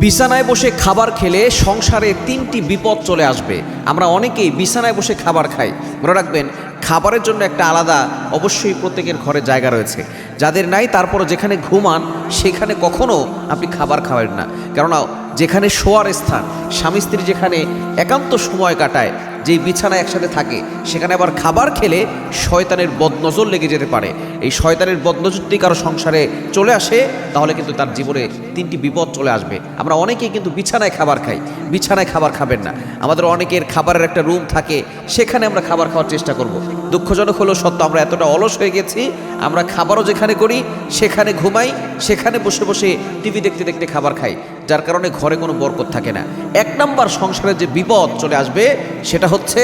বিছানায় বসে খাবার খেলে সংসারে তিনটি বিপদ চলে আসবে। আমরা অনেকেই বিছানায় বসে খাবার খাই। মনে রাখবেন, খাবারের জন্য একটা আলাদা, অবশ্যই প্রত্যেকের ঘরে জায়গা রয়েছে। যাদের নাই তারপর যেখানে ঘুমান, সেখানে কখনো আপনি খাবার খাবেন না। কেননা, যেখানে শোয়ার স্থান স্বামী স্ত্রী যেখানে একান্ত সময় কাটায় যেই বিছানা একসাথে থাকে, সেখানে আবার খাবার খেলে শয়তানের বদনজর লেগে যেতে পারে। এই শয়তানের বদনজরটি কারও সংসারে চলে আসে, তাহলে কিন্তু তার জীবনে তিনটি বিপদ চলে আসবে। আমরা অনেকেই কিন্তু বিছানায় খাবার খাই, বিছানায় খাবার খাবেন না। আমাদের অনেকের খাবারের একটা রুম থাকে, সেখানে আমরা খাবার খাওয়ার চেষ্টা করব। দুঃখজনক হলো সত্য, আমরা এতটা অলস হয়ে গেছি, আমরা খাবারও যেখানে করি, সেখানে ঘুমাই, সেখানে বসে বসে টিভি দেখতে দেখতে খাবার খাই। যার কারণে ঘরে কোনো বরকত থাকে না। এক নাম্বার সংসারের যে বিপদ চলে আসবে, সেটা হচ্ছে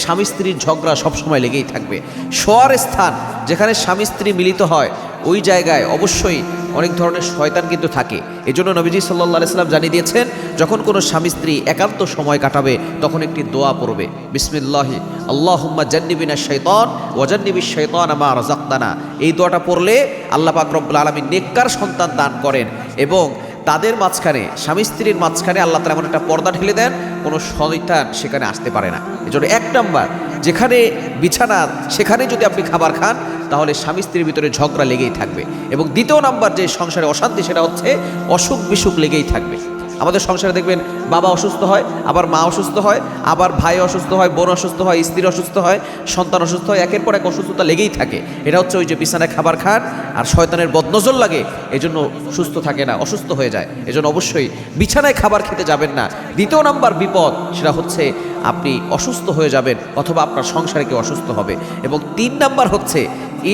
স্বামী স্ত্রীর ঝগড়া সবসময় লেগেই থাকবে। শোয়ার স্থান যেখানে স্বামী স্ত্রী মিলিত হয়, ওই জায়গায় অবশ্যই অনেক ধরনের শয়তান কিন্তু থাকে। এই জন্য নবীজি সাল্লাহ সাল্লাম জানিয়ে দিয়েছেন, যখন কোনো স্বামী স্ত্রী একান্ত সময় কাটাবে, তখন একটি দোয়া পড়বে, বিসমিল্লাহি, আল্লাহুম্মা জান্নিবিনা শৈতান ওয়াজান্নিবি শৈতান আমার রাজাক্তানা এই দোয়াটা পড়লে আল্লাহ পাক আলমী নেককার সন্তান দান করেন এবং তাদের মাঝখানে, স্বামী স্ত্রীর মাঝখানে আল্লাহ তালা এমন একটা পর্দা ঢেলে দেন, কোনো শয়তান সেখানে আসতে পারে না। এজন্য এক নম্বর, যেখানে বিছানা, সেখানে যদি আপনি খাবার খান, তাহলে স্বামী স্ত্রীর ভিতরে ঝগড়া লেগেই থাকবে। এবং দ্বিতীয় নাম্বার যে সংসারে অশান্তি, সেটা হচ্ছে অসুখ বিসুখ লেগেই থাকবে। আমাদের সংসারে দেখবেন বাবা অসুস্থ হয়, আবার মা অসুস্থ হয়, আবার ভাই অসুস্থ হয়, বোন অসুস্থ হয়, স্ত্রী অসুস্থ হয়, সন্তান অসুস্থ হয়, একের পর এক অসুস্থতা লেগেই থাকে। এটা হচ্ছে ওই যে বিছানায় খাবার খান আর শয়তানের বদনজর লাগে, এজন্য সুস্থ থাকে না, অসুস্থ হয়ে যায়। এজন্য অবশ্যই বিছানায় খাবার খেতে যাবেন না। দ্বিতীয় নাম্বার বিপদ, সেটা হচ্ছে আপনি অসুস্থ হয়ে যাবেন অথবা আপনার সংসারে কেউ অসুস্থ হবে। এবং তিন নাম্বার হচ্ছে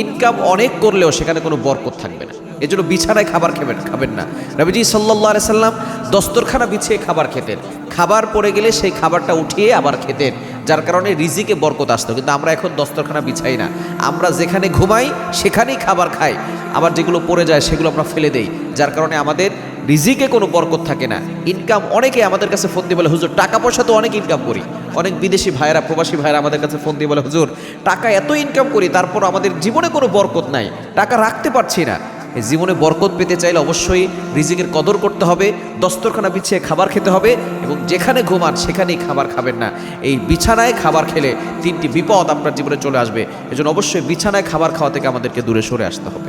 ইনকাম অনেক করলেও সেখানে কোনো বরকত থাকবে না। এজন্য বিছানায় খাবার খাবেন খাবেন না। রবিজি সাল্লাহ সাল্লাম দস্তরখানা বিছিয়ে খাবার খেতেন। খাবার পড়ে গেলে সেই খাবারটা উঠিয়ে আবার খেতেন, যার কারণে রিজিকে বরকত আসতো। কিন্তু আমরা এখন দস্তরখানা বিছাই না। আমরা যেখানে ঘুমাই, সেখানেই খাবার খাই। আবার যেগুলো পড়ে যায়, সেগুলো আমরা ফেলে দেই, যার কারণে আমাদের রিজিকে কোনো বরকত থাকে না। ইনকাম অনেকে আমাদের কাছে ফোন দিয়ে বলে, হুজুর, টাকা পয়সা তো অনেক ইনকাম করি। অনেক বিদেশি ভাইয়েরা, প্রবাসী ভাইয়েরা আমাদের কাছে ফোন দিয়ে বলে, হুজুর, টাকা এত ইনকাম করি তারপর আমাদের জীবনে কোনো বরকত নাই। টাকা রাখতে পারছি না। জীবনে বরকত পেতে চাইলে অবশ্যই রিজিকের কদর করতে হবে, দস্তরখানা বিছিয়ে খাবার খেতে হবে এবং যেখানে ঘুমান সেখানেই খাবার খাবেন না। এই বিছানায় খাবার খেলে তিনটি বিপদ আপনার জীবনে চলে আসবে। এজন্য অবশ্যই বিছানায় খাবার খাওয়া থেকে আমাদেরকে দূরে সরে আসতে হবে।